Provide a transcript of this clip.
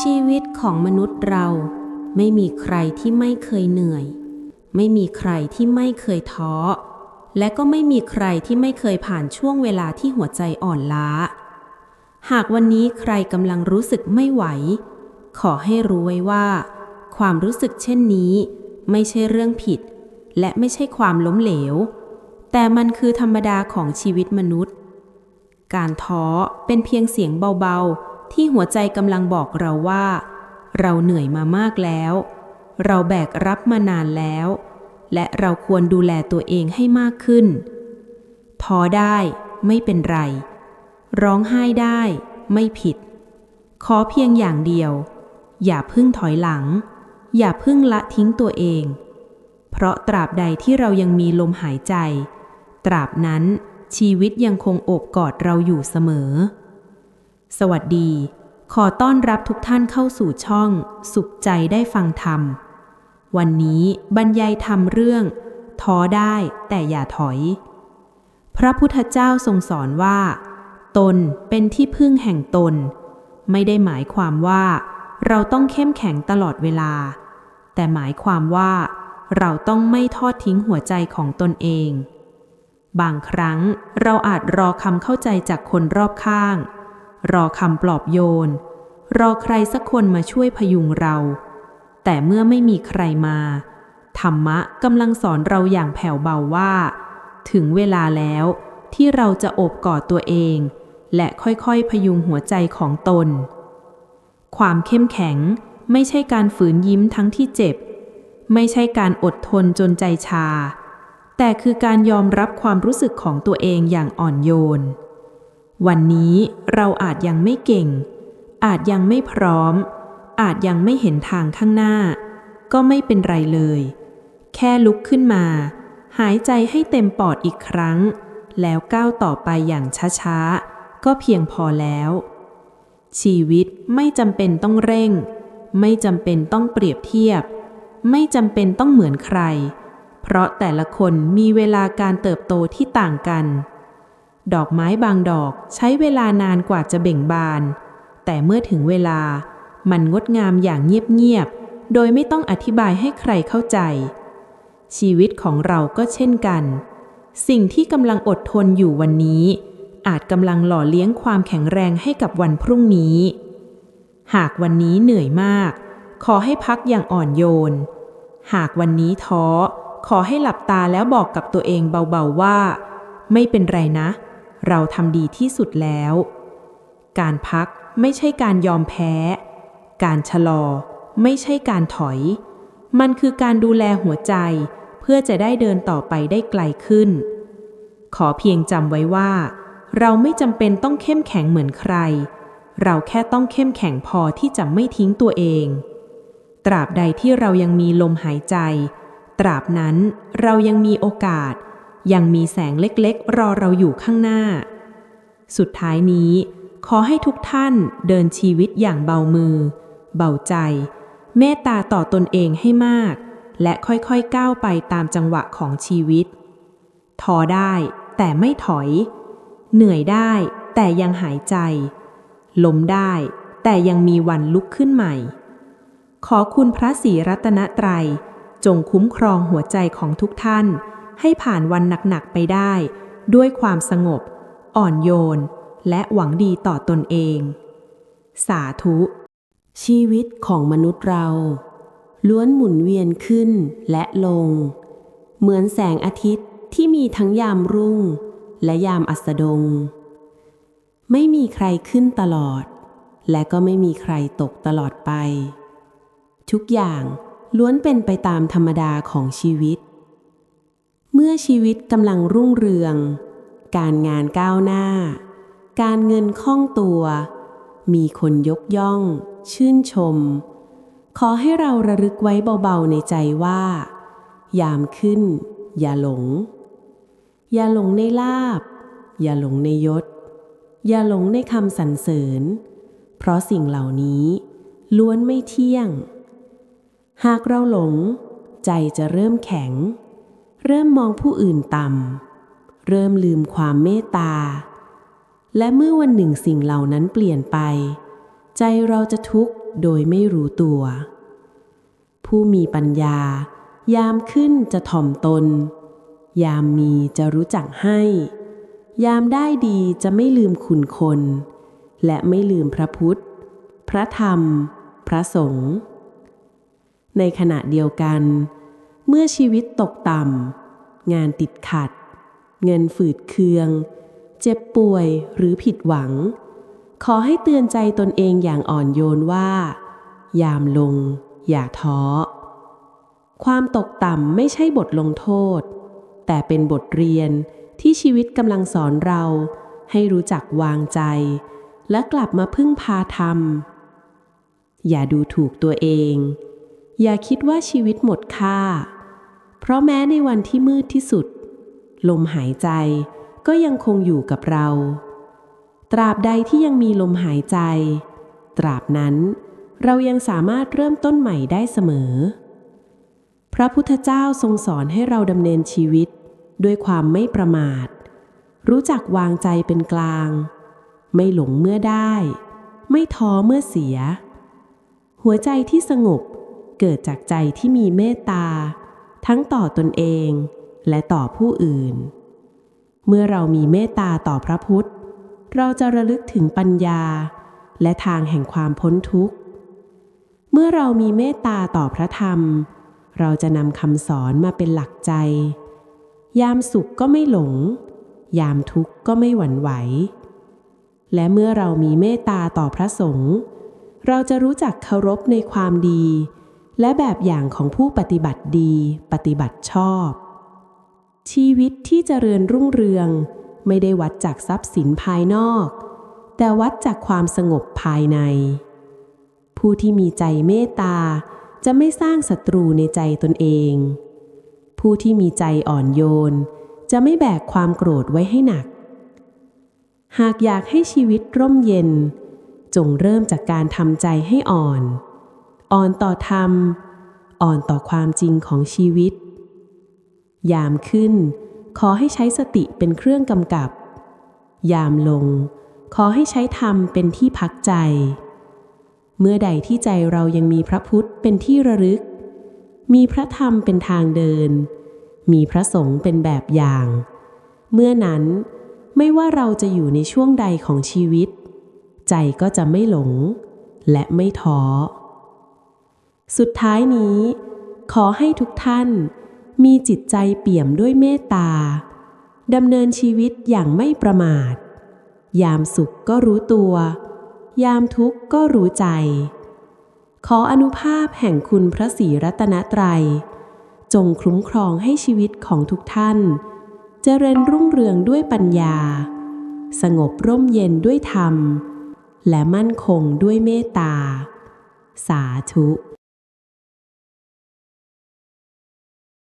ชีวิตของมนุษย์เรา ไม่มีใครที่ไม่เคยเหนื่อย ไม่มีใครที่ไม่เคยท้อ และก็ไม่มีใครที่ไม่เคยผ่านช่วงเวลาที่หัวใจอ่อนล้า หากวันนี้ใครกำลังรู้สึกไม่ไหว ขอให้รู้ไว้ว่า ความรู้สึกเช่นนี้ ไม่ใช่เรื่องผิด และไม่ใช่ความล้มเหลว แต่มันคือธรรมดาของชีวิตมนุษย์ การท้อเป็นเพียงเสียงเบาๆ ที่หัวใจกำลังบอกเราว่า เราเหนื่อยมามากแล้ว เราแบกรับมานานแล้ว และเราควรดูแลตัวเองให้มากขึ้นท้อได้ไม่เป็นไร ร้องไห้ได้ไม่ผิด ขอเพียงอย่างเดียว อย่าพึ่งถอยหลัง อย่าพึ่งละทิ้งตัวเอง เพราะตราบใดที่เรายังมีลมหายใจ ตราบนั้นชีวิตยังคงโอบกอดเราอยู่เสมอ สวัสดี ขอต้อนรับทุกท่านเข้าสู่ช่อง สุขใจได้ฟังธรรม วันนี้บรรยายธรรมเรื่อง ท้อได้แต่อย่าถอย พระพุทธเจ้าทรงสอนว่า ตนเป็นที่พึ่งแห่งตน ไม่ได้หมายความว่า เราต้องเข้มแข็งตลอดเวลา แต่หมายความว่า เราต้องไม่ทอดทิ้งหัวใจของตนเอง บางครั้งเราอาจรอคำเข้าใจจากคนรอบข้าง รอคำปลอบโยน รอใครสักคนมาช่วยพยุงเรา แต่เมื่อไม่มีใครมา ธรรมะกำลังสอนเราอย่างแผ่วเบาว่า ถึงเวลาแล้วที่เราจะโอบกอดตัวเอง และค่อยๆพยุงหัวใจของตน ความเข้มแข็งไม่ใช่การฝืนยิ้มทั้งที่เจ็บ ไม่ใช่การอดทนจนใจชา แต่คือการยอมรับความรู้สึกของตัวเองอย่างอ่อนโยน วันนี้เราอาจยังไม่เก่ง อาจยังไม่พร้อม อาจยังไม่เห็นทางข้างหน้า ก็ไม่เป็นไรเลย แค่ลุกขึ้นมา หายใจให้เต็มปอดอีกครั้ง แล้วก้าวต่อไปอย่างช้าๆ ก็เพียงพอแล้ว ชีวิตไม่จำเป็นต้องเร่ง ไม่จำเป็นต้องเปรียบเทียบ ไม่จำเป็นต้องเหมือนใคร เพราะแต่ละคนมีเวลาการเติบโตที่ต่างกัน ดอกไม้บางดอกใช้เวลานานกว่าจะเบ่งบาน แต่เมื่อถึงเวลามันงดงามอย่างเงียบๆ โดยไม่ต้องอธิบายให้ใครเข้าใจ ชีวิตของเราก็เช่นกัน สิ่งที่กำลังอดทนอยู่วันนี้ อาจกำลังหล่อเลี้ยงความแข็งแรงให้กับวันพรุ่งนี้ หากวันนี้เหนื่อยมาก ขอให้พักอย่างอ่อนโยน หากวันนี้ท้อ ขอให้หลับตาแล้วบอกกับตัวเองเบาๆว่า ไม่เป็นไรนะ เราทำดีที่สุดแล้ว การพักไม่ใช่การยอมแพ้ การชะลอ ไม่ใช่การถอย มันคือการดูแลหัวใจ เพื่อจะได้เดินต่อไปได้ไกลขึ้น ขอเพียงจำไว้ว่า เราไม่จำเป็นต้องเข้มแข็งเหมือนใคร เราแค่ต้องเข้มแข็งพอที่จะไม่ทิ้งตัวเอง ตราบใดที่เรายังมีลมหายใจ ตราบนั้นเรายังมีโอกาส ยังมีแสงเล็กๆ รอเราอยู่ข้างหน้า สุดท้ายนี้ ขอให้ทุกท่านเดินชีวิตอย่างเบามือ เบาใจ เมตตาต่อตนเองให้มาก และค่อยๆก้าวไปตามจังหวะของชีวิตท้อได้แต่ไม่ถอย เหนื่อยได้แต่ยังหายใจ ล้มได้แต่ยังมีวันลุกขึ้นใหม่ ขอคุณพระศรีรัตนตรัย จงคุ้มครองหัวใจของทุกท่าน ให้ผ่านวันหนักๆไปได้ ด้วยความสงบ อ่อนโยน และหวังดีต่อตนเอง สาธุ ชีวิตของมนุษย์เรา ล้วนหมุนเวียนขึ้นและลง เหมือนแสงอาทิตย์ที่มีทั้งยามรุ่ง และยามอัสดง ไม่มีใครขึ้นตลอด และก็ไม่มีใครตกตลอดไป ทุกอย่างล้วนเป็นไปตามธรรมดาของชีวิต เมื่อชีวิตกำลังรุ่งเรือง การงานก้าวหน้า การเงินคล่องตัว มีคนยกย่อง ชื่นชม ขอให้เราระลึกไว้เบาๆในใจว่า ยามขึ้น อย่าหลง อย่าหลงในลาบ อย่าหลงในยศ อย่าหลงในคำสรรเสริญ เพราะสิ่งเหล่านี้ ล้วนไม่เที่ยง หากเราหลง ใจจะเริ่มแข็ง เริ่มมองผู้อื่นต่ำ เริ่มลืมความเมตตา และเมื่อวันหนึ่งสิ่งเหล่านั้นเปลี่ยนไป ใจเราจะทุกข์โดยไม่รู้ตัว ผู้มีปัญญา ยามขึ้นจะถ่อมตน ยามมีจะรู้จักให้ ยามได้ดีจะไม่ลืมคุณคน และไม่ลืมพระพุทธ พระธรรม พระสงฆ์ ในขณะเดียวกัน เมื่อชีวิตตกต่ำ งานติดขัด เงินฝืดเคือง เจ็บป่วยหรือผิดหวัง ขอให้เตือนใจตนเองอย่างอ่อนโยนว่า ยามลง อย่าท้อ ความตกต่ำไม่ใช่บทลงโทษ แต่เป็นบทเรียนที่ชีวิตกำลังสอนเรา ให้รู้จักวางใจ และกลับมาพึ่งพาธรรม อย่าดูถูกตัวเอง อย่าคิดว่าชีวิตหมดค่า เพราะแม้ในวันที่มืดที่สุด ลมหายใจก็ยังคงอยู่กับเรา ตราบใดที่ยังมีลมหายใจ ตราบนั้นเรายังสามารถเริ่มต้นใหม่ได้เสมอ พระพุทธเจ้าทรงสอนให้เราดำเนินชีวิต ด้วยความไม่ประมาท รู้จักวางใจเป็นกลาง ไม่หลงเมื่อได้ ไม่ท้อเมื่อเสีย หัวใจที่สงบเกิดจากใจที่มีเมตตา ทั้งต่อตนเองและต่อผู้อื่น เมื่อเรามีเมตตาต่อพระพุทธ เราจะระลึกถึงปัญญา และทางแห่งความพ้นทุกข์ เมื่อเรามีเมตตาต่อพระธรรม เราจะนำคำสอนมาเป็นหลักใจ ยามสุขก็ไม่หลง ยามทุกข์ก็ไม่หวั่นไหว และเมื่อเรามีเมตตาต่อพระสงฆ์เราจะรู้จักเคารพในความดี และแบบอย่างของผู้ปฏิบัติดีปฏิบัติชอบ ชีวิตที่เจริญรุ่งเรือง ไม่ได้วัดจากทรัพย์สินภายนอก แต่วัดจากความสงบภายใน ผู้ที่มีใจเมตตาจะไม่สร้างศัตรูในใจตนเอง ผู้ที่มีใจอ่อนโยน จะไม่แบกความโกรธไว้ให้หนัก หากอยากให้ชีวิตร่มเย็น จงเริ่มจากการทำใจให้อ่อน อ่อนต่อธรรม อ่อนต่อความจริงของชีวิต ยามขึ้น ขอให้ใช้สติเป็นเครื่องกำกับ ยามลง ขอให้ใช้ธรรมเป็นที่พักใจ เมื่อใดที่ใจเรายังมีพระพุทธเป็นที่ระลึก มีพระธรรมเป็นทางเดิน มีพระสงฆ์เป็นแบบอย่าง เมื่อนั้นไม่ว่าเราจะอยู่ในช่วงใดของชีวิต ใจก็จะไม่หลง และไม่ท้อ สุดท้ายนี้ ขอให้ทุกท่าน มีจิตใจเปี่ยมด้วยเมตตาดำเนินชีวิตอย่างไม่ประมาท ยามสุขก็รู้ตัว ยามทุกข์ก็รู้ใจ ขออนุภาพแห่งคุณพระศรีรัตนตรัย จงคุ้มครองให้ชีวิตของทุกท่าน เจริญรุ่งเรืองด้วยปัญญา สงบร่มเย็นด้วยธรรม และมั่นคงด้วยเมตตา สาธุ